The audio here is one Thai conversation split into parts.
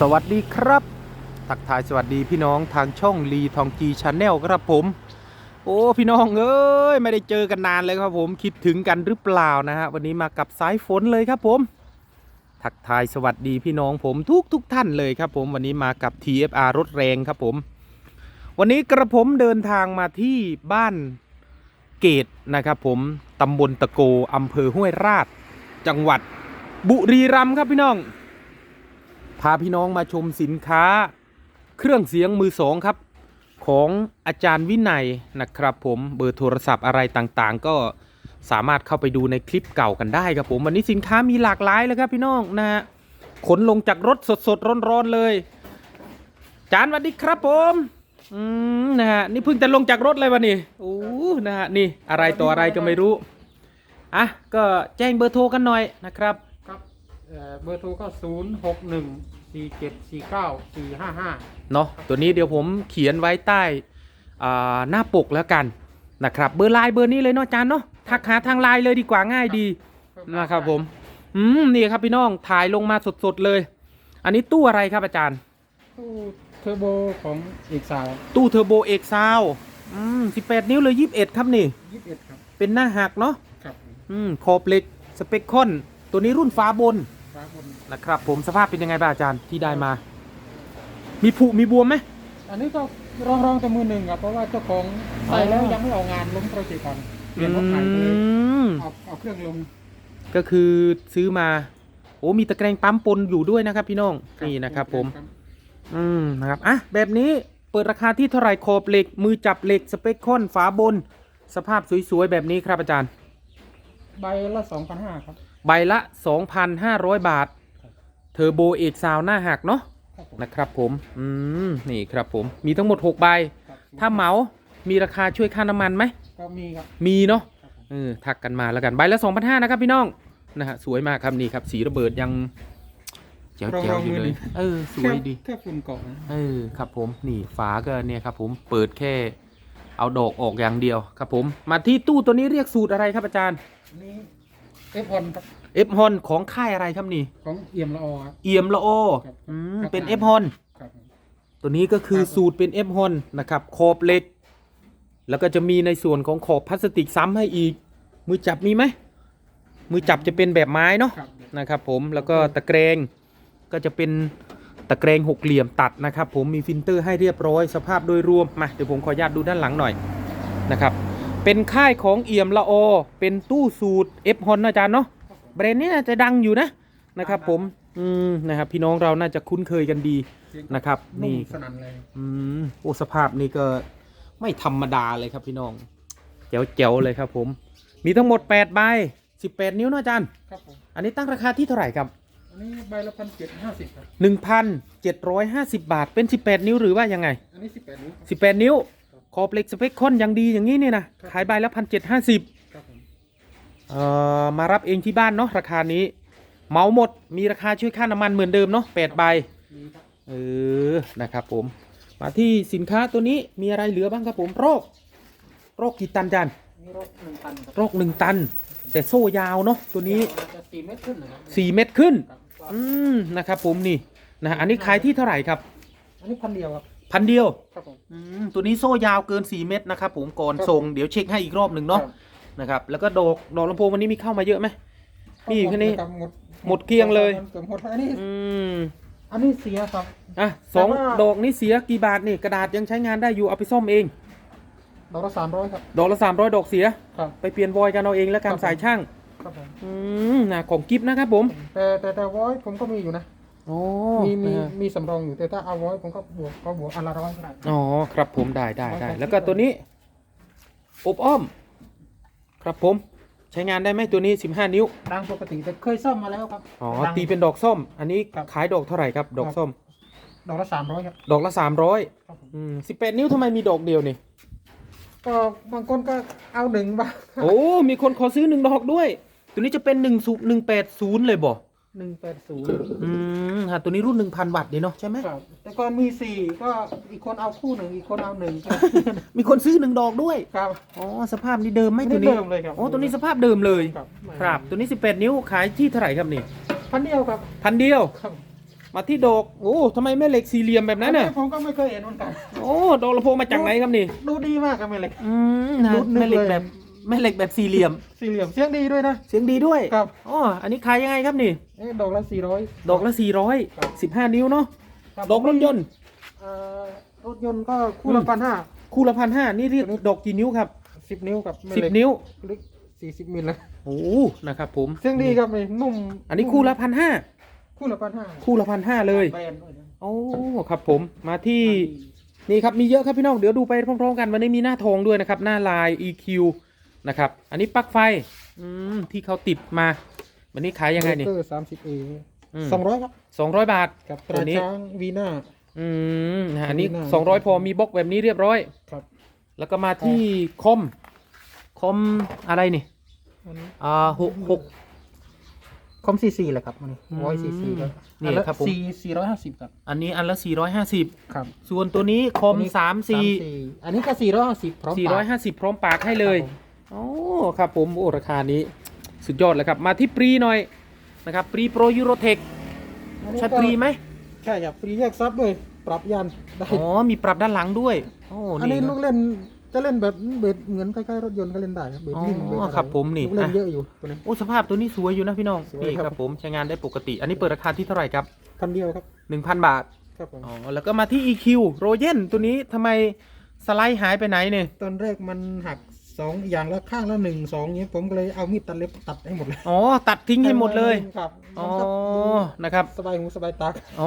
สวัสดีครับ ทักทายสวัสดีพี่น้องทางช่องลีทองจีชาแนลครับผม โอ้พี่น้องเอ้ยไม่ได้เจอกันนานเลยครับผมคิดถึงกันหรือเปล่านะฮะวันนี้มากับสายฝนเลยครับผม ทักทายสวัสดีพี่น้องผมทุกทุกท่านเลยครับผมวันนี้มากับ TFR รถแรงครับผม วันนี้กระผมเดินทางมาที่บ้านเกตนะครับผมตำบลตะโกอำเภอห้วยราช จังหวัดบุรีรัมย์ครับพี่น้องาพี่น้องมาชมสินค้า เครื่องเสียงมือสองครับ ของอาจารย์วินัยนะครับผมเบอร์โทรศัพท์อะไรต่างๆ ก็สามารถเข้าไปดูในคลิปเก่ากันได้ครับผมวันนี้สินค้ามีหลากหลายเลยครับพี่น้องนะฮะขนลงจากรถสดๆร้อนๆเลย จานสวัสดีครับผมอืมนะฮะนี่เพิ่งจะลงจากรถเลยวันนี้โอ้นะฮะนี่อะไรต่ออะไรก็ไม่รู้อะก็แจ้งเบอร์โทรกันหน่อยนะครับครับเอ่อเบอร์โทรก็ศูนย์หกหนึ่ง สี่เจ็ดสี่เก้าสี่ห้าห้าเนาะตัวนี้เดี๋ยวผมเขียนไว้ใต้อ่าหน้าปกแล้วกันนะครับ เบอร์ไลน์เบอร์นี้เลยเนาะอาจารย์เนาะทักหาทางไลน์เลยดีกว่าง่ายดีนะครับผมอืมนี่ครับพี่น้องถ่ายลงมาสดๆเลย อันนี้ตู้อะไรครับอาจารย์ ตู้เทอร์โบของเอกสาวตู้เทอร์โบเอกซาวอืม18นิ้วเลย21ครับนี่ยี่สิบเอ็ดครับเป็นหน้าหักเนาะครับอืมขอบเหล็กสเปคคอน ตัวนี้รุ่นฟ้าบน ฟ้าบนนะครับ ผมสภาพเป็นยังไงบ้างอาจารย์ที่ได้มา มีผุมีบวมไหม อันนี้ก็รองรองๆแต่มือหนึ่งครับเพราะว่าเจ้าของใส่แล้วยังไม่เอางานล้มโปรเจกต์ก่อนเปลี่ยนรถใหม่ไปเลยอืมเอาเอาเครื่องลง ก็คือซื้อมา โอ้มีตะแกรงปั๊มปนอยู่ด้วยนะครับพี่น้องนี่นะครับผม อืมนะครับอะแบบนี้เปิดราคาที่เท่าไหร่ขอบเหล็ก มือจับเหล็กสเปคคอนฝาบน สภาพสวยๆ แบบนี้ครับอาจารย์ ใบละสองพันห้าครับ ใบละ 2,500 บาท เทอร์โบเอกซาวหน้าหักเนาะครับผมนะครับผม อืม นี่ครับผม มีทั้งหมด 6ใบครับถ้าเหมา มีราคาช่วยค่าน้ำมันไหม ก็มีครับ มีเนาะครับผมเออ ทักกันมาแล้วกัน ใบละ 2,500นะครับพี่น้อง นะฮะ สวยมากครับนี่ครับ สีระเบิดยังแจ๋วๆอยู่เลย เออ สวยดี แค่ฝุ่นเกาะนะเออ ครับผม นี่ฝาก็เนี่ยครับผม เปิดแค่ เอาดอกออกอย่างเดียวครับผม มาที่ตู้ตัวนี้เรียกสูตรอะไรครับอาจารย์อันนี้ เอฟพอนครับเอฟฮอนของค่ายอะไรครับนี่ ของเอี่ยมละออครับ เอี่ยมละโอครับอืมครับ เป็นเอฟฮอนครับผมตัวนี้ก็คือครับสูตรเป็นเอฟฮอนนะครับขอบเหล็ก แล้วก็จะมีในส่วนของขอบพลาสติกซ้ำให้อีก มือจับมีไหมมือจับจะเป็นแบบไม้เนาะครับ นะครับผมแล้วก็ตะแกรงก็จะเป็นตะแกรงหกเหลี่ยมตัดนะครับ ผมมีฟิลเตอร์ให้เรียบร้อยสภาพโดยรวมมาเดี๋ยวผมขออนุญาตดูด้านหลังหน่อยนะครับ เป็นค่ายของเอี่ยมละโอเป็นตู้สูตร F ฮอนอาจารย์เนาะแบรนด์นี้น่าจะดังอยู่นะนะครับ ผมอืมนะครับ พี่น้องเราน่าจะคุ้นเคยกันดีเสียงนะครับนุ่นี่มสนั่นเลยอืมโอ้สภาพนี่ก็ไม่ธรรมดาเลยครับพี่น้องเจ๋วๆเลยครับ ผม มีทั้งหมด8ใบ18 นิ้วเนอะอาจารย์ครับผมอันนี้ตั้งราคาที่เท่าไหร่ครับอันนี้ใบละพันเจ็ดห้าสิบครับ1,750บาทเป็น 18 นิ้วหรือว่ายังไง อันนี้สิบแปดนิ้ว18 นิ้ว ขอบเหล็กสเปคคอนอย่างดีอย่างนี้นี่นะครับขายใบละ1,750ครับผมเอ่อมารับเองที่บ้านเนาะราคานี้เหมาหมดมีราคาช่วยค่าน้ำมันเหมือนเดิมเนาะ8ใบมีครับเออนะครับผม มาที่สินค้าตัวนี้มีอะไรเหลือบ้างครับผมโรคโรคกี่ตันจานนี่รถหนึ่งตันครับโรคหนึ่งตัน แต่โซ่ยาวเนาะตัวนี้จะสี่เมตรขึ้นนะครับ4เมตรขึ้น ครับอืมนะครับผมนี่นะฮะอันนี้ขายที่เท่าไหร่ครับ อันนี้พันเดียวครับ พันเดียวครับผม อืมตัวนี้โซ่ยาวเกิน 4 เมตรนะครับผมก่อนครับ ส่งเดี๋ยวเช็คให้อีกรอบหนึ่งเนาะครับนะครับ แล้วก็ดอกดอกลำโพงวันนี้มีเข้ามาเยอะไหมมีอยู่แค่นี้รับหมดหมดเกลี้ยงเลย เกือบหมดอันนี้ อืมอันนี้เสียครับ อะสองแต่ว่า ดอกนี้เสียกี่บาทนี่กระดาษยังใช้งานได้อยู่เอาไปซ่อมเอง ดอกละสามร้อยครับ ดอกละ300 ดอกเสีย ครับ ไปเปลี่ยนวอยกันเอาเองแล้วกันครับสายช่าง ครับผม อืมนะของกิฟต์นะครับผม แต่แต่แต่วอยผมก็มีอยู่นะ โอ้มีมีนะฮะมีสำรองอยู่แต่ถ้าเอาวอยผมก็บวกก็บวกอันละร้อยก็ได้อ๋อครับผมได้ได้ได้ของแล้วก็ตัวนี้อบอ้อม ครับผม ใช้งานได้ไหมตัวนี้ 15 นิ้วดังปกติแต่เคยซ่อมมาแล้วครับอ๋อดัง ตีเป็นดอกส้ม อันนี้ครับ ขายดอกเท่าไหร่ครับ ดอกส้ม ดอกละสามร้อยครับดอกละสามร้อยครับผมอืมสิบแปดนิ้วทำไมมีดอกเดียวนี่ ก็บางคนก็เอาหนึ่งบ้างโอ้ มีคนขอซื้อหนึ่งดอกด้วย ตัวนี้จะเป็นหนึ่งศูนย์หนึ่งแปดศูนย์เลยบ่ หนึ่งแปดศูนย์อืมฮะตัวนี้รุ่นหนึ่งพันวัตต์ดีเนาะใช่ไหมครับ แต่ก่อนมีสี่ก็อีกคนเอาคู่หนึ่งอีกคนเอาหนึ่งมีคนซื้อหนึ่งดอกด้วยครับ อ๋อสภาพนี้เดิมไหมไม่ตัวได้นี้เดิมเลยครับ อ๋อตัวนี้สภาพเดิมเลย ครับครับ ตัวนี้สิบแปดนิ้วขายที่เท่าไหร่ครับนี่พันเดียวครับพันเดียว ครับมาที่ดอก โอ้ทำไมแม่เหล็กสี่เหลี่ยมแบบนั้นน่ะผมก็ไม่เคยเห็นเหมือนกัน โอ้ดอกลำโพงมาจากไหนครับนี่ ดูดีมากครับแม่เหล็ก อืมนะรุดนึกแม่เหล็กเลย แบบ แม่เหล็กแบบสี่เหลี่ยม สี่เหลี่ยมเสียงดีด้วยนะ เสียงดีด้วยครับ อ๋ออันนี้ขายยังไงครับนี่ เอ๊ะดอกละสี่ร้อย ดอกละสี่ร้อยครับ สิบห้านิ้วเนาะดอกรถยนต์รถยนต์ก็คู่ละพันห้าคู่ละพันห้านี่เรียกดอกกี่นิ้วครับสิบนิ้วกับแม่สิบเหล็กนิ้วลึกสี่สิบมิลนะโอ้นะครับผมเสียงดีครับไอ้นุ่มอันนี้คู่ละพันห้าคู่ละพันห้าคู่ละพันห้าเลยแบรนด์ด้วยนะโอ้ครับผมมาที่ นี่ครับมีเยอะครับพี่น้องเดี๋ยวดูไปพร้อมๆกันวันนี้มีหน้าทองด้วยนะครับหน้าลาย EQ นะครับ อันนี้ปลั๊กไฟอืมที่เขาติดมา วันนี้ขายยังไงนี่เบรกเกอร์สามสิบเออืมสองร้อยครับสองร้อยบาท กับตตัวรานี้ ช้างวีน่า อืมนะฮะอันนี้ตัวนี้น่าสองร้อยพอมีบล็อกแบบนี้เรียบร้อย ครับ แล้วก็มาที่คอมคอมอะไรนี่อันนี้อ่าหกหก คอมซีซีแหละครับอันนี้อืมร้อยซีซีครับนี่ครับผม สี่สี่ร้อยห้าสิบครับ อันนี้อันละสี่ร้อยห้าสิบครับส่วนตัวนี้คอมตัวนี้สามสี่อันนี้ก็สี่ร้อยห้าสิบพร้อมสี่ร้อยห้าสิบพร้อมปากให้เลย ครับผมโอ้ ครับผมโอ้ราคานี้สุดยอดเลยครับ มาที่ปรีหน่อยนะครับปรีโปรยูโรเทคอันนี้ใช่ก็ปรีไหมใช่ครับฟรีแยกซับเลยปรับยันได้อ๋อมีปรับด้านหลังด้วยโอ้อันนี้นี่ ลูกเล่นจะเล่นแบบเบสเหมือนคล้ายๆรถยนต์ก็เล่นได้ครับเบสนิ่มอ๋อเบสอะไครับผมนี่ลูกเล่นอะ เยอะอยู่ตัวนี้ โอ้สภาพตัวนี้สวยอยู่นะพี่น้องสวยนี่ครับครับผมใช้งานได้ปกติ อันนี้เปิดราคาที่เท่าไหร่ครับ คันเดียวครับ1,000 บาทครับผมอ๋อแล้วก็มาที่ EQ โรเยนตัวนี้ทำไมสไลด์หายไปไหนเนี่ยตอนแรกมันหัก สองอย่างละข้างละหนึ่งสองเนี้ยผมก็เลยเอามีดตัดเล็บตัดให้หมดเลยอ๋อตัดทิ้งให้หมดเลยครับอ๋อมันก็นะครับสบายหูสบายตาอ๋อ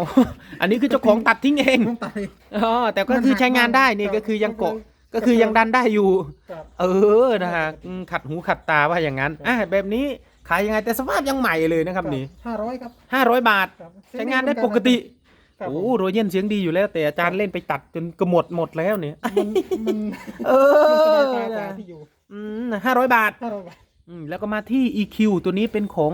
อันนี้คือเจ้าของตัดทิ้งเองต้องตัดเองอ๋อแต่ก็คือใช้งานได้นี่ก็คือยังเกาะก็คือยังดันได้อยู่ครับเออนะฮะอืมขัดหูขัดตาว่าอย่างนั้นอะแบบนี้ขายยังไงแต่สภาพยังใหม่เลยนะครับนี่ห้าร้อยครับห้าร้อยบาทครับใช้งานได้ปกติ ครับโอ้โรเยนเสียงดีอยู่แล้ว แต่อาจารย์เล่นไปตัดจนกระหมดหมดแล้วเนี่ย มันมันเอมันอสบายตาตาที่อยู่อืมห้าร้อยบาทห้าร้อยบาทอืมแล้วก็มาที่ EQ ตัวนี้เป็นของ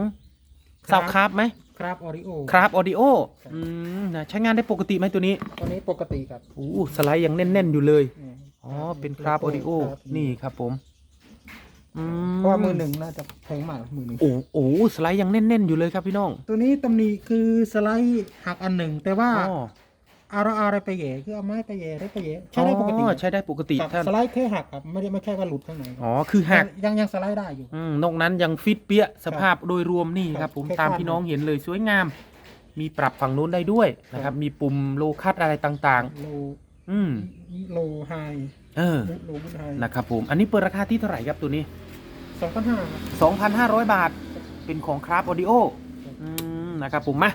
ครัซาบวคราฟไหมครับออริโอคราฟออดิโอครับอืมนะใช้งานได้ปกติไหมตัวนี้ตัวนี้ปกติครับโอ้สไลด์ยังแน่น ๆ อยู่เลย อืมอ๋อ เป็นคราฟออดิโอ ครับนี่ครับผม อืเพราะว่ามือหนึ่งน่าจะแพงมากมือหนึ่งโอ้โอ้สไลด์ยังแน่นๆอยู่เลยครับพี่น้องตัวนี้ตำหนิคือสไลด์หักอันหนึ่งแต่ว่าอ๋อเอาเราเอาอะไรไปแหย่คือเอาไม้ไปแหย่ได้ไปแหย่ใช้ได้ปกติอ๋อใช้ได้ปกติครับท่านสไลด์แค่หักครับไม่ได้ไม่ใช่ว่าหลุดข้างในอ๋อคือหัก ยังยังสไลด์ได้อยู่ อืมนอกนั้นยังฟิตเปี้ยสภาพโดยรวมนี่คครัรับบผมแค่ตามคาดพี่น้องเห็นเลยสวยงาม มีปรับฝั่งนู้นได้ด้วยนะครับมีปุ่มโลคัตอะไรต่างโลๆ อืม โลไฮ เออโลบุนไฮนะครับผมอันนี้เปิดราคาที่เท่าไหร่ครับตัวนี้ สองพันห้า2,500 บาท เป็นของคราฟออดิโออืมนะครับผมมา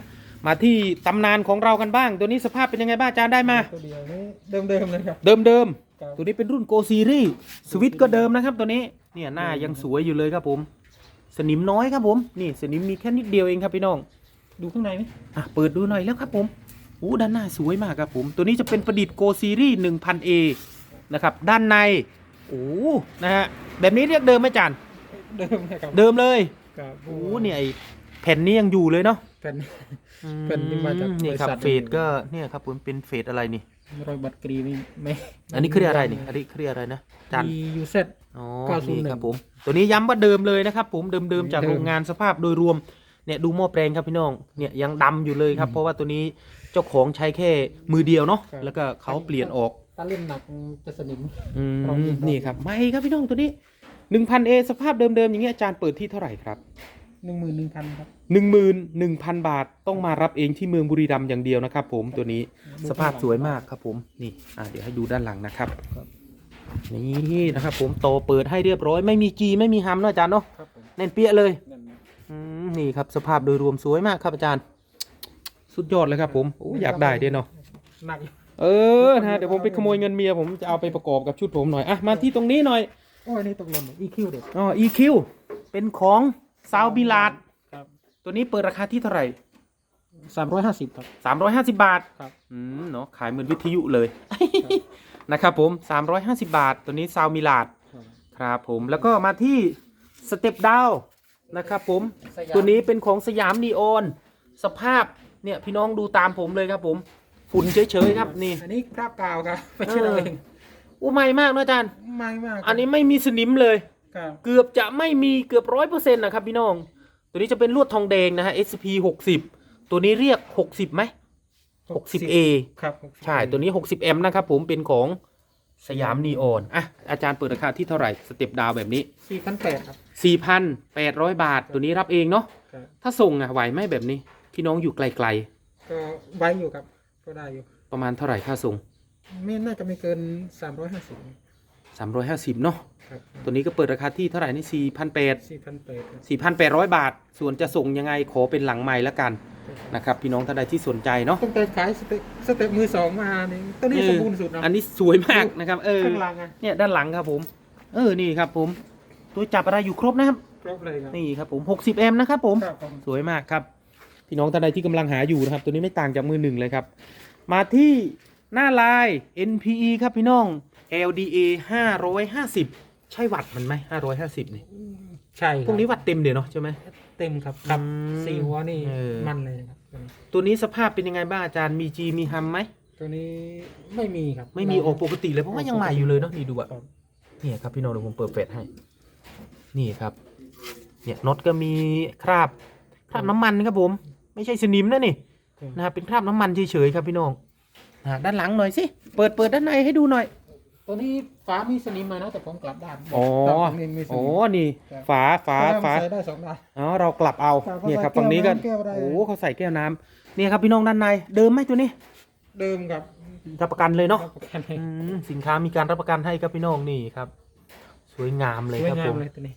มาที่ตำนานของเรากันบ้าง ตัวนี้สภาพเป็นยังไงบ้างอาจารย์ได้มา ตัวเดียวนี้เดิมเดิมๆเลยครับ เดิมเดิมครับๆตัวนี้เป็นรุ่นโกซีรีส์สวิตก็เดิมนะครับตัวนี้ เนี่ยหน้ายังสวยอยู่เลยครับผม สนิมน้อยครับผม นี่สนิมมีแค่นิดเดียวเองครับพี่น้อง ดูข้างในไหมอะเปิดดูหน่อยแล้วครับผมโอ้ด้านหน้าสวยมากครับผม ตัวนี้จะเป็นประดิษฐ์โกซีรีส์ 1000A นะครับ ด้านในโอ้นะฮะแบบนี้เรียกเดิมไหมจานเดิมเลยครับเดิมเลยครับโอ้เนี่ยไอแผ่นนี้ยังอยู่เลยเนาะเป็นอืมแผ่นนี้มาจากนี่ครับบริษัทเฟดก็เนี่ยครับผมเป็นเฟดอะไรนี่รอยบัตรกรีนี่ไม่อันนี้คืออะไรนี่อันนี้คืออะไรนะจานมียูเซตอ๋อ901นี่ครับผมตัวนี้ย้ำว่าเดิมเลยนะครับผมเดิมๆจากเดิมโรงงานสภาพโดยรวมเนี่ยดูหม้อแปลงครับพี่น้องเนี่ยยังดำอยู่เลยครับ เพราะว่าตัวนี้เจ้าของใช้แค่มือเดียวเนาะแล้วก็เขาเปลี่ยนออก ถ้าเล่นหนักจะสนิม อืลองมดูนี่ครับไม่ครับพี่น้องตัวนี้หนึ่งพันเอสภาพเดิมๆอย่างเงี้ยอาจารย์เปิดที่เท่าไหร่ครับหนึ่งหมื่นหนึ่งพันครับหนึ่งหมื่นหนึ่งพันบาทต้องมารับเองที่เมืองบุรีรัมย์อย่างเดียวนะครับ ผมตัวนี้ ดูสภาพข้างหลังสวยมากครับผมนี่อะเดี๋ยวให้ดูด้านหลังนะครับครับ นี่นะครับ ผมโตเปิดให้เรียบร้อยไม่มีจีไม่มีฮัมเนาะอาจารย์เนาะครับผมแน่นเปี้ยเลยนั่นนะอืมนี่ครับสภาพโดยรวมสวยมากครับอาจารย์ สุดยอดเลยครับผมโอ้อยากได้ด้วยเนาะหนักอยู่ เออนะฮะเดี๋ยวผมไปขโมยเงินเมียผมจะเอาไปประกอบกับชุดผมหน่อยอะมาที่ตรงนี้หน่อยโอ้ยนี่ตกหล่นอีคิวเด็กอ๋อ EQ เป็นของซาวบิลาดครับ ตัวนี้เปิดราคาที่เท่าไหร่สามร้อยห้าสิบครับ350บาทครับ อืมเนาะขายเหมือนวิทยุเลยนะครับผม350บาท ตัวนี้ซาวมิลาดครับผมแล้วก็มาที่สเต็ปดาวนะครับผม สยาม ตัวนี้เป็นของสยามนีออน สภาพเนี่ยพี่น้องดูตามผมเลยครับผม ฝุ่นเฉยๆครับนี่อันนี้คราบกาวครับ ไม่ใช่เราเองอู้ไม่มากนะอาจารย์ไม่มาก อันนี้ไม่มีสนิมเลยครับเกือบจะไม่มีเกือบร้อยเปอร์เซ็นต์นะครับพี่น้อง ตัวนี้จะเป็นลวดทองแดงนะฮะ SP 60ตัวนี้เรียก60ไหม 60A ครับใช่ตัวนี้ 60M นะครับผมเป็นของสยามนีออนอะอาจารย์เปิดราคาที่เท่าไหร่สเต็ปดาวแบบนี้สี่พันแปดครับ4,800บาทตัวนี้รับเองเนาะครับถ้าส่งอะไหวไหมแบบนี้ พี่น้องอยู่ไกลก็ไว้อยู่ครับ ก็ได้อยู่ๆประมาณเท่าไหร่ค่าส่งไม่น่าจะไม่เกินสามร้อยห้าสิบ350เนาะครับตัวนี้ก็เปิดราคาที่เท่าไหร่นี่4,800สี่พันแปด4,800บาท ส่วนจะส่งยังไงขอเป็นหลังไม้แล้วกันนะครับพี่น้องท่านใดที่สนใจเนาะตั้งแต่ขายสเต็ปสเต็ปมือสองมานี่ตัวนี้สมบูรณ์สุดนะอันนี้สวยมากนะครับเออข้างหล่างไงเนี่ยด้านหลังครับผม เออนี่ครับผม ตัวจับอะไรอยู่ครบนะครับครบเลยครับนี่ครับผม 60M นะครับผมครับผมสวยมากครับ พี่น้องท่านใดที่กำลังหาอยู่นะครับ ตัวนี้ไม่ต่างจากมือหนึ่งเลยครับ มาที่หน้าลาย NPE ครับพี่น้อง LDA 550 ใช่วัดมันไหม550นี่ใช่ครับพวกนี้วัดเต็มเดี๋ยวเนาะใช่ไหมเต็มครับครับอืมสี่หัวนี่เออมันเลยครับตัวนี้ตัวนี้สภาพเป็นยังไงบ้างอาจารย์มี G มีฮัมไหมตัวนี้ไม่มีครับ ไม่มีโออกปกติเลยเพราะว่ายังใหม่อยู่เลยเนาะนี่ดูอะครับนี่ครับพี่น้องเดี๋ยวผมเปิดเฟซให้ นี่ครับ เนี่ยน็อตก็มีคราบคราบน้ำมันครับผม ไม่ใช่สนิมนะนี่นะครับเป็นคราบน้ำมันเฉยๆครับพี่น้องอ่าด้านหลังหน่อยสิเปิดเปิดด้านในให้ดูหน่อย ตัวนี้ฝามีสนิมมานะแต่ผมกลับด้านอ๋อตรงนี้มีสอ๋นิอมนี่ครับฝาฝาเพระว่ฝามันใส่ได้สองด้านอ๋อเรากลับเอาครับเนี่ยครับเขาใส่ฝั่งนี้ก็แก้วน้ำแก้วอะไรโอ้เขาใส่แก้วน้ำเนี่ยครับพี่น้องด้านในเดิมไหมตัวนี้เดิมครับรับประกันเลยเนาะรับประกันเลยอืมสินค้ามีการรับประกันให้ครับพี่น้องนี่ครับ สวยงามเลยสวยครับงาผมมเลยตัวนี้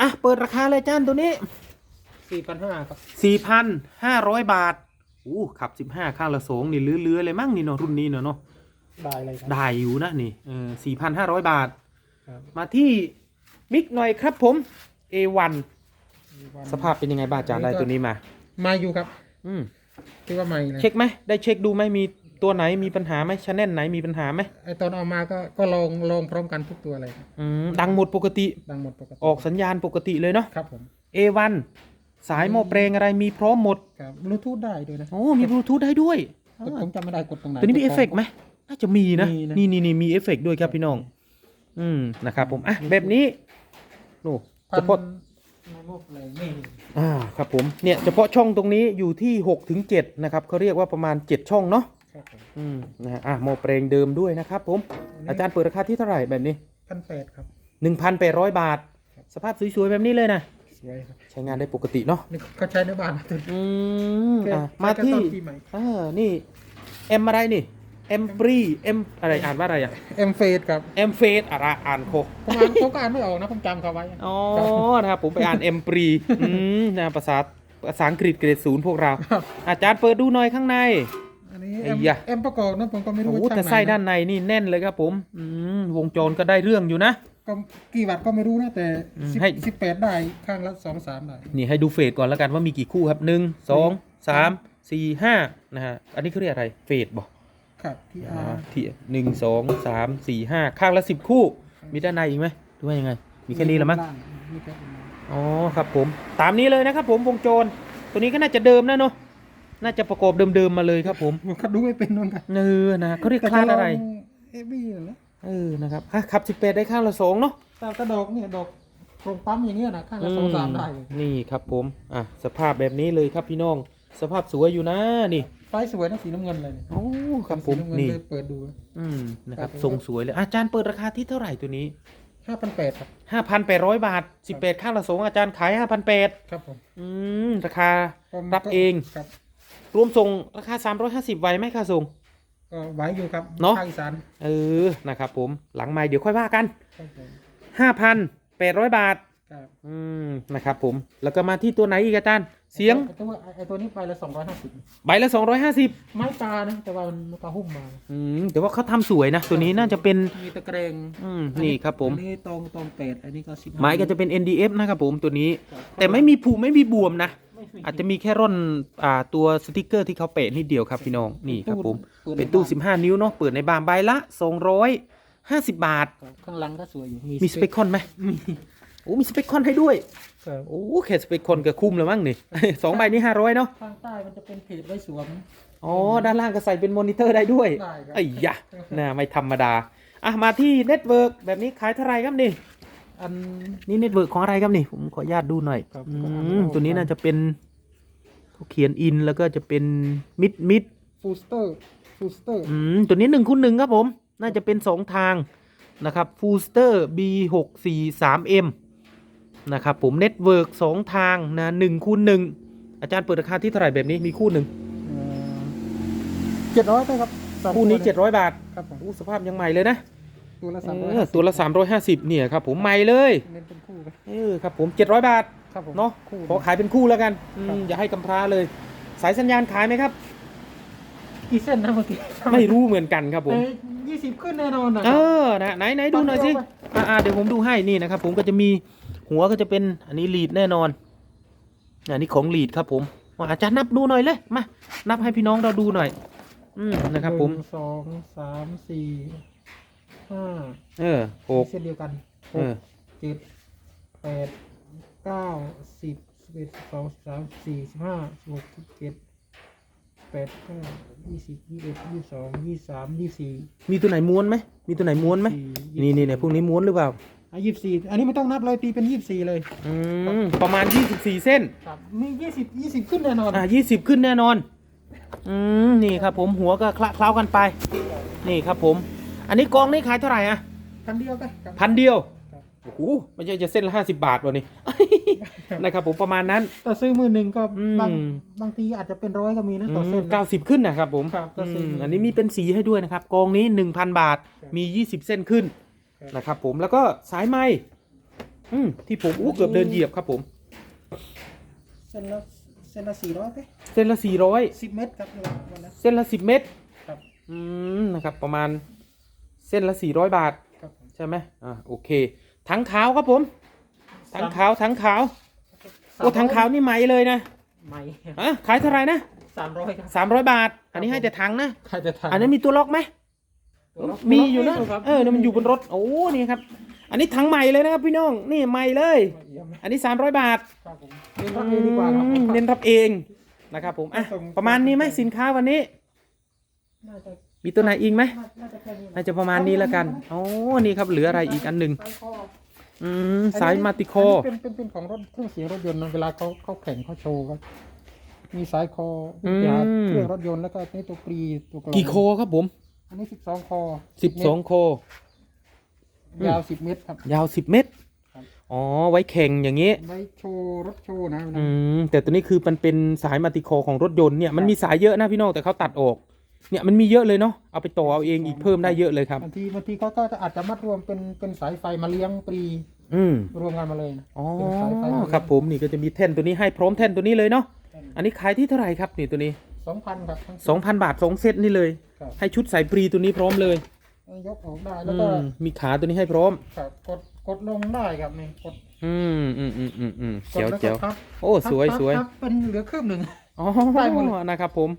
อะเปิดราคาเลยจ้านตัวนี้ สี่พันห้าครับ4,500บาทอู้ขับ15ข้างละสองนี่เลื้อๆเลยมั้งนี่เนาะรุ่นนี้เนาะเนาะได้เลยครับ ได้อยู่นะนี่เออ4,500บาท ครับมาที่มิกหน่อยครับผม A1 สภาพเป็นยังไงบ้างอาจารย์ได้ตัวนี้มามาอยู่ครับอืมคิดว่าไม่เลยเช็คไหมได้เช็คดูไหมมีตัวไหนมีปัญหาไหมชแนลไหนมีปัญหาไหมไอตอนเอามาก็ก็ลองลองพร้อมกันทุกตัวเลยครับอืมดังหมดปกติดังหมดปกติออกสัญญาณปกติเลยเนาะ ครับผม A1 สายหม้อแปลงอะไรมีพร้อมหมดครับบลูทูธได้ด้วยนะโอ้มีบลูทูธได้ด้วยแต่ผมจำไม่ได้กดตรงไหนตัวนี้มีเอฟเฟกต์ไหมน่าจะมีนะ มีนะ นี่นี่นี่มีเอฟเฟกต์ด้วยครับพี่น้อง อืมนะครับผมอะแบบนี้โน่เฉพาะ ในรูปเลยนี่อ่าครับผมเนี่ยเฉพาะช่องตรงนี้อยู่ที่6ถึง7นะครับเขาเรียกว่าประมาณ 7 ช่องเนาะครับผมอืมนะฮะอะหม้อแปลงเดิมด้วยนะครับผมอาจารย์เปิดราคาที่เท่าไหร่แบบนี้ พันแปดครับ 1,800 บาท สภาพสวยๆแบบนี้เลยนะ สวยครับใช้งานได้ปกติเนาะนี่เขาใช้ในบ้านนะตัวนี้อืมแค่อะใช้มาแค่ที่ต้นปีใหม่เออนี่เอ็มอะไรนี่เอ็มปรีเอ็มอะไรอ่านว่าอะไรอะเอ็มเฟสครับเอ็มเฟสอะไรอ่านโคผมอ่านผมก็อ่านไม่ออกนะผมจำเขาไว้อ๋อนะครับผมไปอ่านเอ็มปรีอืมนะภาษาภาษาอังกฤษเกรดศูนย์พวกเราครับอาจารย์เปิดดูหน่อยข้างในอันนี้ไอ้เอ็มยะเอ็มประกอบนะผมก็ไม่รู้โอ้โหว่าช่างแต่ไหนไส้ด้านในนี่แน่นเลยครับผมอืมวงจรก็ได้เรื่องอยู่นะ ก็กี่วัตต์ก็ไม่รู้นะแต่อืมสิบให้ สิบแปดได้ข้างละสองสามได้นี่ให้ดูเฟสก่อนแล้วกันว่ามีกี่คู่ครับหนึ่งสองสามสี่ห้านะฮะอันนี้เขาเรียกอะไรเฟสบอกครับที่อ่าอาที่หนึ่งสองสามสี่ห้าข้างละสิบคู่ มีด้านในอีกไหมหรือว่ายังไง มีแค่นี้ละมั้งมีแค่นี้อ๋อครับผมตามนี้เลยนะครับผมวงจร ตัวนี้ก็น่าจะเดิมนะเนาะน่าจะประกอบเดิมๆมาเลยครับผมผมก็ดูไม่เป็นเหมือนกันเออนะเขาเรียกคลาดอะไร เอบี้เหรอ เออนะครับอะขับสิบแปดได้ข้างละสองเนาะแต่กระดอกเนี่ยดอกโครงปั๊มอย่างเงี้ยนะข้างละสองสามได้เลยนี่ครับผมอะสภาพแบบนี้เลยครับพี่น้อง สภาพสวยอยู่นะนี่ไฟสวยนะสีน้ำเงินเลยเนี่ยโอ้ครับผมสีำเงินี่เลยเปิดดูอืมนะครับครับทรงสวยเลยอาจารย์เปิดราคาที่เท่าไหร่ตัวนี้ห้าพันแปดครับห้าพันแปดร้อยบาทสิบแปดข้างละสองอาจารย์ขายห้าพันแปดครับผมอืมราคาก็รับเองครับรวมส่งราคา350ไหวไหมค่าส่ง ก็ไหวอยู่ครับเนอะ ภาคอีสานเออนะครับผมหลังไม่เดี๋ยวค่อยว่ากันครับผม5,800บาท ครับอืมนะครับผมแล้วก็มาที่ตัวไหนอีกอาจารย์ เสียงไอ้ตัวไอ้ตัวนี้ไปละสองร้อยห้าสิบใบละ 250ไม้ตานะแต่ว่ามันตาหุ้มมาอืมแต่ว่าเขาทำสวยนะ ตัวนี้น่าจะเป็น มีตะเกรงอืมนี่ครับผม อันนี้ตรงตรงเป็ดอันนี้ก็สิบไม้ก็จะเป็น NDF นะครับผมตัวนี้แต่ไม่มีผุไม่มีบวมนะ อาจจะมีแค่ร่อนอ่าตัวสติกเกอร์ที่เขาเปะนิดเดียวครับพี่น้องนี่ครับผมเป็นตู้ 15 นิ้วเนาะเปิดในบานใบละ 250 บาท ข้างหลังก็สวยอยู่มีสเปคคอนไหมโอ้มีสเปคคอนให้ด้วยครับโอ้แค่สเปคคอนก็คุ้มแล้วมั้งนี่สองใบนี้ห้าร้อยเนาะข้างใต้มันจะเป็นเพจไว้สวมอ๋อด้านล่างก็ใส่เป็นมอนิเตอร์ได้ด้วยได้ครับไอ้ยะน่าไม่ธรรมดาอะมาที่เน็ตเวิร์กแบบนี้ขายเท่าไหรครับนี่ อันนี่เน็ตเวิร์กของอะไรครับนี่ ผมขออนุญาตดูหน่อยครับอืก็อ่านมไม่ออกตัวนี้น่าจะเป็นเขาเขียนอินแล้วก็จะเป็นมิดมิดฟูสเตอร์ฟูสเตอร์อืมตัวนี้หนึ่งคูณหนึ่งครับผม น่าจะเป็นสองทางนะครับฟูสเตอร์ B 6 4 3 M นะครับผมเน็ตเวิร์กสองทางนะหนึ่งคูณหนึ่งอาจารย์เปิดราคาที่เท่าไหร่แบบนี้มีคู่หนึ่งเจ็ดร้อยครับสองคู่นี้ตัวเจ็ดร้อยบาทครับผมอู้สภาพยังใหม่เลยนะ ตัวละสามร้อยเออตัวละสามร้อยห้าสิบเนี่ยครับผมใหม่เลยเน้นเป็นคู่กันเออครับผมเจ็ดร้อยบาทครับผมเนาะคู่ขอขายเป็นคู่แล้วกันอืครับมอย่าให้กำพร้าเลย สายสัญญาณขายไหมครับ กี่เส้นนะเมื่อกี้ไม่รู้เหมือนกันครับผมยี่สิบขึ้นแน่นอนนะเออนะไหนไหนดูหน่อยสิปัดเดียวอ่าเดี๋ยวผมดูให้นี่นะครับผมก็จะมีหัวก็จะเป็นอันนี้ลีดแน่นอนอันนี้ของลีดครับผมอะอาจารย์นับดูหน่อยเลยมานับให้พี่น้องเราดูหน่อย อืมนะครับผมหนึ่งสองสามสี่ ห้าเออหกเส้นเดียวกันหเอกอเจ็ดแปดเก้าสิบสิบเอ็ดสิบสองสิบสามสิบสี่สิบห้าสิบหกสิบเจ็ดแปดเก้ายี่สิบยี่สิบเอ็ดยี่สิบสองยี่สิบสามยี่สิบสี่มีตัวไหนม้วนไหมมีตัวไหนม้วนไหมสี่นี่นี่เนี่ยพวกนี้ม้วนหรือเปล่าอะยี่สิบสี่อันนี้ไม่ต้องนับเลยตีเป็นยี่สิบสี่เลยอืมประมาณ24เส้น ครับมียี่สิบยี่สิบขึ้นแน่นอนอ่า20ขึ้นแน่นอน อืม นี่ครับผมหัวก็คละเคล้ากันไป นี่ครับผม อันนี้กองนี่ขายเท่าไหร่อะพันเดียวกันครับพันเดียวครับโอ้โหไม่ใช่จะเส้นละห้าสิบาทวะนี่นะครับผมประมาณนั้น แต่ซื้อมือหนึ่งก็อืมบางบางทีอาจจะเป็นร้อยก็มีนะต่อเส้นนะเก้าสิบขึ้นนะครับผมครับก็อืซื้อมอือันนี้มีเป็นสีให้ด้วยนะครับ กองนี้หนึ่งพันบาทครับมียี่สิบเส้นขึ้นครับนะครับผมแล้วก็สายไหมอืมที่ผมอู้เกือบเดินเหยียบครับผม เส้นละเส้นละสี่ร้อยไปเส้นละสี่ร้อยสิบเมตรครับวันนั้นเส้นละสิบเมตรครับอืมนะครับประมาณ เส้นละสี่ร้อยบาท ครับผมใช่ไหมอ่าโอเค ทั้งขาวครับผม ทั้งขาวทั้งขาวโอ้ทั้งขาวนี่ไหมเลยนะไม่อะขายเท่าไหร่นะสามร้อยครับ สามร้อยบาท อันนี้ให้แต่ทั้งนะ ใครจะทานอันนี้นมีตัวล็อกไหม ตัวล็อกมีอยู่นะ ตัวล็กครับเออเนี่ยมันอยู่บนรถ โอ้ นี่ครับ อันนี้ทั้งใหม่เลยนะครับพี่น้อง นี่ใหม่เลย เยี่ยมอันนี้ 300 บาทครับผมเรียนรับเองดีกว่าครับ อืมเน้นรับเองนะครับผม อะส่งประมาณนี้ไหมสินค้าวันนี้ น่าจะ มีตัวไหนอีกไหมน่าจะแค่นี้น่าจะประมาณนี้แล้วกันโอ้นี่ครับเหลืออะไรอีกอันหนึ่งสายคออืมสายมาติโคอันนี้เป็นเป็นเป็นของรถเครื่องเสียงรถยนต์นะเวลาเขาเขาแข่งเขาโชว์ครับมีสายคออืมยาเครื่องรถยนต์แล้วก็นี่ตัวปรีตัวกลองกี่โคครับผม อันนี้สิบสองคอ12โค ยาวสิบเมตรครับ ยาว10เมตรครับอ๋อไว้แข่งอย่างนี้ไว้โชว์รถโชว์นะอืมแต่ตัวนี้คือมันเป็นสายมาติโคของรถยนต์เนี่ยมันมีสายเยอะนะพี่น้องแต่เขาตัดออก เนี่ยมันมีเยอะเลยเนาะเอาไปต่อเอาเองอีกเพิ่มได้เยอะเลยครับบางทีบางทีเขาก็จะอาจจะมัดรวมเป็นเป็นสายไฟมาเลี้ยงปรีอืมรวมกันมาเลยนะอ๋อเป็นสายไฟมาเลี้ยงครับผมนี่ก็จะมีแท่นตัวนี้ให้พร้อมแท่นตัวนี้เลยเนาะอันนี้ขายที่เท่าไหร่ครับนี่ตัวนี้สองพันครับทั้ง สองพันบาทสองเซตนี่เลย ครับ ให้ชุดสายปรีตัวนี้พร้อมเลยยกออกได้อืแล้วก็มมีขาตัวนี้ให้พร้อม ครับกดกดลงได้ครับนี่กดอืมอืมอืมอืมอืมกดเจ๋วแล้วก็เจ๋วพับโอ้สวยพับสวยพับเป็นเหลือคืบหนึ่ง อ๋อได้หมดเลย นะครับผม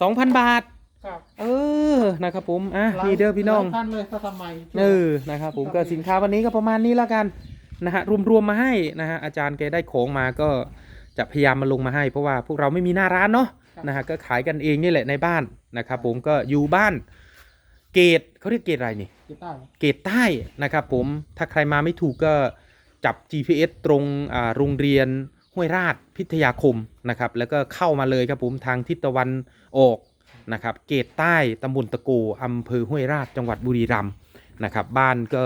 สองพันบาท ครับเออนะครับผมอะนี่เด้อพี่น้องหลายพันเลยถ้าทำไมเออนะครับผมก็สินค้าวันนี้ก็ประมาณนี้แล้วกันนะฮะรวมๆมาให้นะฮะอาจารย์แกได้ของมาก็จะพยายามมาลงมาให้ เพราะว่าพวกเราไม่มีหน้าร้านเนาะนะฮะก็ขายกันเองนี่แหละในบ้านนะครับผมก็อยู่บ้าน เกตเขาเรียกเกตอะไรนี่กีตาร์เกตใต้นะครับผมถ้าใครมาไม่ถูกก็จับ GPS ตรงอ่าโรงเรียนห้วยราชพิทยาคมนะครับแล้วก็เข้ามาเลยครับผมทางทิศตะวันออก นะครับเกตใต้ตำบลตะโกอำเภอห้วยราชจังหวัดบุรีรัมย์นะครับบ้านก็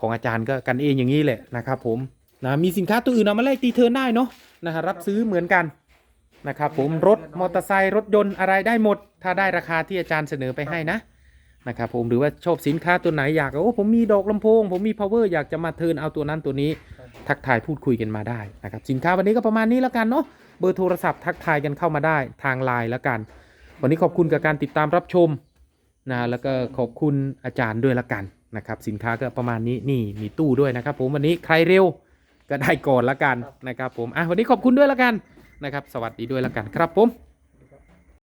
ของอาจารย์ก็กันเองอย่างนี้แหละนะครับผมนะมีสินค้าตัวอื่นเอามาแลกตีเทิร์นได้เนาะนะฮะรับซื้อเหมือนกันนะครับผมรถมอเตอร์ไซค์รถยนต์อะไรได้หมด ถ้าได้ราคาที่อาจารย์เสนอไปให้นะนะครับผมหรือว่าชอบสินค้าตัวไหนอยากโอ้ผมมีดอกลำโพง ผมมี power อยากจะมาเทิร์นเอาตัวนั้นตัวนี้ ทักทายพูดคุยกันมาได้นะครับสินค้าวันนี้ก็ประมาณนี้แล้วกันเนาะเบอร์โทรศัพท์ทักทายกันเข้ามาได้ทางไลน์แล้วกัน วันนี้ขอบคุณกับการติดตามรับชมนะแล้วก็ขอบคุณอาจารย์ด้วยละกันนะครับ สินค้าก็ประมาณนี้นี่มีตู้ด้วยนะครับ ผมวันนี้ใครเร็วก็ได้ก่อนละกันนะครับ ผมอะวันนี้ขอบคุณด้วยละกันนะครับ สวัสดีด้วยละกันครับผม